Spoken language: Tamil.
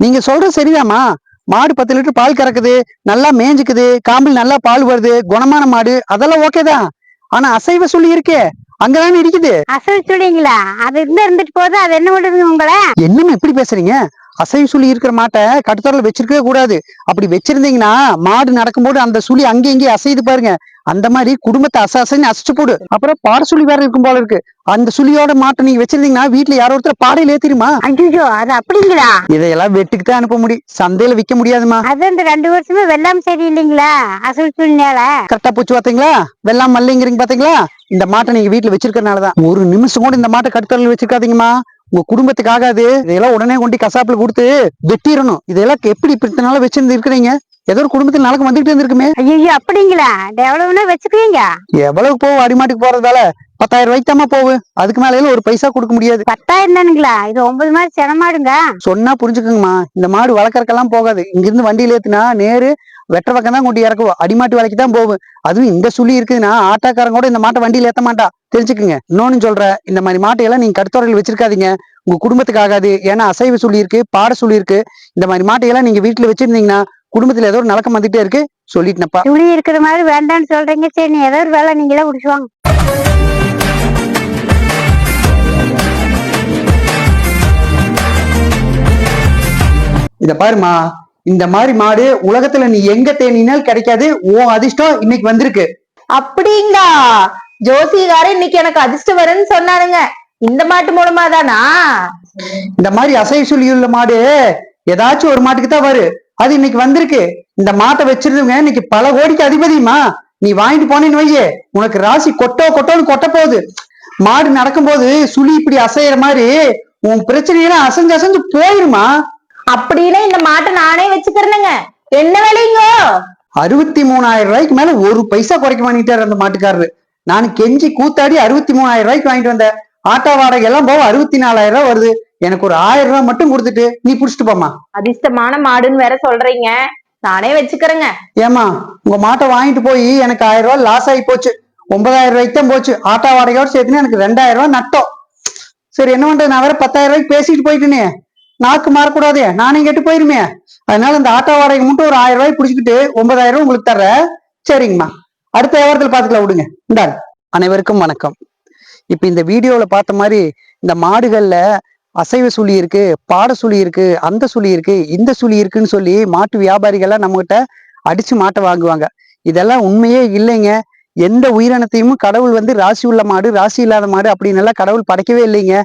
நீங்க சொல்றது சரிதாம்மா. மாடு பத்து லிட்டர் பால் கறக்குது நல்லா மேய்ஞ்சுக்குது காம்பில் நல்லா பால் வருது குணமான மாடு அதெல்லாம் ஓகே தான். ஆனா அசைவ சொல்லி இருக்கே அங்கதானே இருக்குது? அசல் சொல்லிங்களா அது இருந்து இருந்துட்டு போகுது அது என்ன பண்ணுதுங்க உங்களை? என்னம்மா இப்படி பேசுறீங்க? அசைவ சுழி இருக்கிற மாட்டை கட்டுத்தொடர்ல வச்சிருக்கவே கூடாது. அப்படி வச்சிருந்தீங்கன்னா மாடு நடக்கும்போது அந்த சுழி அங்கே இங்கே அசையுது பாருங்க. அந்த மாதிரி குடும்பத்தை அச அசைன்னு அசைச்சு போடு. அப்புறம் பாட சுழி வேற இருக்கும் போல இருக்கு. அந்த சுழியோட மாட்டை நீங்க வச்சிருந்தீங்கன்னா வீட்டுல யாரோ ஒருத்தர் பாடையில ஏத்திருமா ஐயோ அது அப்படிங்களா? இதையெல்லாம் வெட்டுக்கு தான் அனுப்ப முடியும் சந்தையில விக்க முடியாதுமா அது இந்த ரெண்டு வருஷமே வெள்ளாம சரியில்லைங்களா அசல் சூழ்நிலை கரெக்டா பூச்சி பாத்தீங்களா? வெள்ளம் மல்லிங்கிறீங்க பாத்தீங்களா? இந்த மாட்டை நீங்க வீட்டுல வச்சிருக்கறனாலதான் ஒரு நிமிஷம் கூட இந்த மாட்டை கட்டுத்தொடர்ல வச்சிருக்காதீங்கம்மா. உங்க குடும்பத்துக்கு ஆகாது இதெல்லாம் உடனே கொண்டு கசாப்புல கொடுத்து வெட்டிடணும். இதெல்லாம் எப்படி இப்படி நாள வச்சிருந்து இருக்கிறீங்க? ஏதோ ஒரு குடும்பத்தில் நாளுக்கு வந்துகிட்டு இருந்திருக்குமே. ஐயோ அப்படிங்களா? எவ்வளவுன்னா வச்சுக்குவீங்க? எவ்வளவு போகும் அடிமாட்டுக்கு போறதால? பத்தாயிரம் ரூபாய்க்கு தாம்மா போகும் அதுக்கு மேல ஒரு பைசா கொடுக்க முடியாது. பத்தாயிரம் தானுங்களா? இது ஒன்பது மாதிரி செனமாடுங்க. சொன்னா புரிஞ்சுக்கோங்கம்மா. இந்த மாடு வளர்க்கறக்கெல்லாம் போகாது. இங்கிருந்து வண்டியில ஏத்துனா நேரு வெட்ட பக்கம் தான் கொண்டு இறக்குவோம் அடிமாட்டு வேலைக்கு தான் போகும் அதுவும் இந்த சுழி இருக்குதுன்னா ஆட்டாக்காரங்க கூட இந்த மாட்டை வண்டியில ஏத்த மாட்டா. தெரிஞ்சுக்குங்க. இன்னொன்னு சொல்றேன் இந்த மாதிரி மாட்டையெல்லாம் நீங்க கடுத்தொரையில் வச்சிருக்காதீங்க. உங்க குடும்பத்துக்கு ஆகாது. ஏன்னா அசைவ சுழி இருக்கு பாட சுழி இருக்கு. இந்த மாதிரி மாட்டையெல்லாம் நீங்க வீட்டுல வச்சிருந்தீங்கன்னா குடும்பத்துல ஏதோ ஒரு நலக்கம் வந்துட்டே இருக்கு. சொல்லிட்டுனப்பா. சுழி இருக்கிற மாதிரி வேண்டாம்னு சொல்றீங்க. சரி நீ ஏதோ ஒரு வேலை நீங்களே முடிச்சுவாங்க இத பாருமா இந்த மாதிரி மாடு உலகத்துல நீ எங்க தேனினால் கிடைக்காது. உன் அதிர்ஷ்டம் இன்னைக்கு வந்திருக்கு. அப்படிங்களா? ஜோசிகாரர் இன்னைக்கு எனக்கு அதிர்ஷ்டம் வரும்னு சொன்னாருங்க. இந்த மாட்டு மூலமா தானா இந்த மாதிரி அசைவ சுழி உள்ள மாடு ஏதாச்சும் ஒரு மாட்டுக்கு தான் வரும் அது இன்னைக்கு வந்திருக்கு. இந்த மாட்டை வச்சிருந்தவங்க இன்னைக்கு பல கோடிக்கு அதிபதியுமா? நீ வாங்கிட்டு போனேன்னு வையே. உனக்கு ராசி கொட்டோ கொட்டோன்னு கொட்ட போகுது. மாடு நடக்கும்போது சுழி இப்படி அசையற மாதிரி உன் பிரச்சனையெல்லாம் அசைஞ்சு அசைஞ்சு போயிருமா? அப்படின்னு இந்த மாட்டை நானே வச்சுக்கிறேனுங்க. என்ன விலைங்க? அறுபத்தி மூணாயிரம் ரூபாய்க்கு மேல ஒரு பைசா குறைக்க வாங்கிட்டாரு அந்த மாட்டுக்காரரு. நான் கெஞ்சி கூத்தாடி அறுபத்தி மூணாயிரம் ரூபாய்க்கு வாங்கிட்டு வந்தேன். ஆட்டோ வாடகை எல்லாம் போக அறுபத்தி நாலாயிரம் ரூபாய் வருது. எனக்கு ஒரு ஆயிரம் ரூபாய் மட்டும் கொடுத்துட்டு நீ புடிச்சிட்டு போமா அதிர்ஷ்டமான மாடுன்னு வேற சொல்றீங்க. நானே வச்சுக்கிறேங்க. ஏமா உங்க மாட்டை வாங்கிட்டு போய் எனக்கு ஆயிரம் ரூபாய் லாஸ் ஆகி போச்சு. ஒன்பதாயிரம் ரூபாய்க்கு தான் போச்சு. ஆட்டோ வாடகையோட சேர்த்துன்னு எனக்கு ரெண்டாயிரம் ரூபாய் நட்டம். சரி என்ன பண்றது? நான் வேற பத்தாயிரம் ரூபாய்க்கு பேசிட்டு போயிட்டேனே. நாக்கு மாறக்கூடாதே. நானே கெட்டு போயிருமே. அதனால இந்த ஆட்டோ வாடகை மட்டும் ஒரு ஆயிரம் ரூபாய் பிடிச்சிக்கிட்டு ஒன்பதாயிரம் ரூபாய் உங்களுக்கு தர்றேன். சரிங்கம்மா. அடுத்த வியாபாரத்தில் பார்த்துக்கலாம் விடுங்க. இந்தாங்க அனைவருக்கும் வணக்கம். இப்ப இந்த வீடியோல பார்த்த மாதிரி இந்த மாடுகள்ல அசைவ சுழி இருக்கு பாட சுழி இருக்கு அந்த சுழி இருக்கு இந்த சுழி இருக்குன்னு சொல்லி மாட்டு வியாபாரிகள்லாம் நம்மகிட்ட அடிச்சு மாட்டை வாங்குவாங்க. இதெல்லாம் உண்மையே இல்லைங்க. எந்த உயிரினத்தையும் கடவுள் வந்து ராசி உள்ள மாடு ராசி இல்லாத மாடு அப்படின்னு எல்லாம் கடவுள் படைக்கவே இல்லைங்க.